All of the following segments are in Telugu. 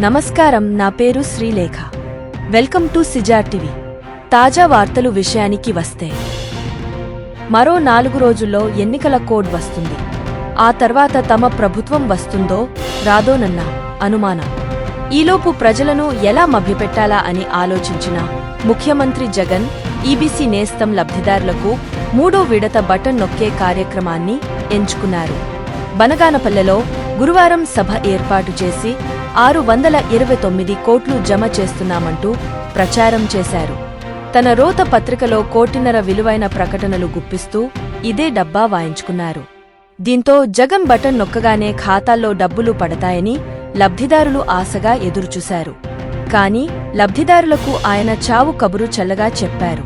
నమస్కారం నా పేరు శ్రీలేఖ. వెల్కమ్ టు సిజార్ టీవీ. తాజా వార్తలు విషయానికి వస్తే. మరో నాలుగు రోజుల్లో ఎన్నికల కోడ్ వస్తుంది. ఆ తర్వాత తమ ప్రభుత్వం వస్తుందో రాదోనన్న అనుమానం. ఈలోపు ప్రజలను ఎలా మభ్యపెట్టాలా అని ఆలోచించిన ముఖ్యమంత్రి జగన్ ఈబీసీ నేస్తం లబ్ధిదారులకు మూడో విడత బటన్ నొక్కే కార్యక్రమాన్ని ఎంచుకున్నారు. బనగానపల్లెలో గురువారం సభ ఏర్పాటు చేసి ఆరు వందల ఇరవై తొమ్మిది కోట్లు జమ చేస్తున్నామంటూ ప్రచారం చేశారు. తన రోత పత్రికలో కోటిన్నర విలువైన ప్రకటనలు గుప్పిస్తూ ఇదే డబ్బా వాయించుకున్నారు. దీంతో జగన్ బటన్ నొక్కగానే ఖాతాల్లో డబ్బులు పడతాయని లబ్ధిదారులు ఆశగా ఎదురుచూశారు. కాని లబ్ధిదారులకు ఆయన చావు కబురు చల్లగా చెప్పారు.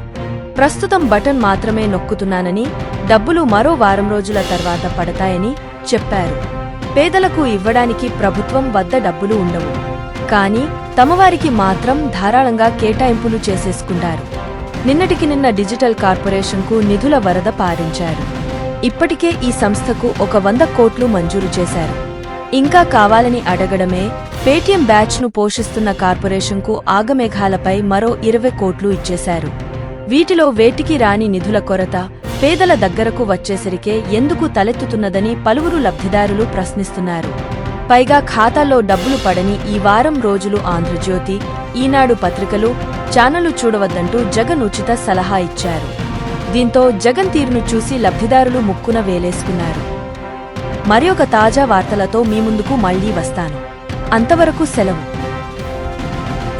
ప్రస్తుతం బటన్ మాత్రమే నొక్కుతున్నానని డబ్బులు మరో వారం రోజుల తర్వాత పడతాయని చెప్పారు. పేదలకు ఇవ్వడానికి ప్రభుత్వం వద్ద డబ్బులు ఉండవు. కానీ తమవారికి మాత్రం ధారాళంగా కేటాయింపులు చేసేసుకుంటారు. నిన్నటికి నిన్న డిజిటల్ కార్పొరేషన్కు నిధుల వరద పారించారు. ఇప్పటికే ఈ సంస్థకు ఒక వంద కోట్లు మంజూరు చేశారు. ఇంకా కావాలని అడగడమే పేటీఎం బ్యాచ్ను పోషిస్తున్న కార్పొరేషన్కు ఆగమేఘాలపై మరో ఇరవై కోట్లు ఇచ్చేశారు. వీటిలో వేటికి రాని నిధుల కొరత పేదల దగ్గరకు వచ్చేసరికే ఎందుకు తలెత్తుతున్నదని పలువురు లబ్ధిదారులు ప్రశ్నిస్తున్నారు. పైగా ఖాతాల్లో డబ్బులు పడని ఈ వారం రోజులు ఆంధ్రజ్యోతి ఈనాడు పత్రికలు ఛానళ్ళు చూడవద్దంటూ జగన్ ఉచిత సలహా ఇచ్చారు. దీంతో జగన్ తీరును చూసి లబ్ధిదారులు ముక్కున వేలేసుకున్నారు. మరి ఒక తాజా వార్తలతో మీ ముందుకు మళ్ళీ వస్తాను. అంతవరకు సెలవు.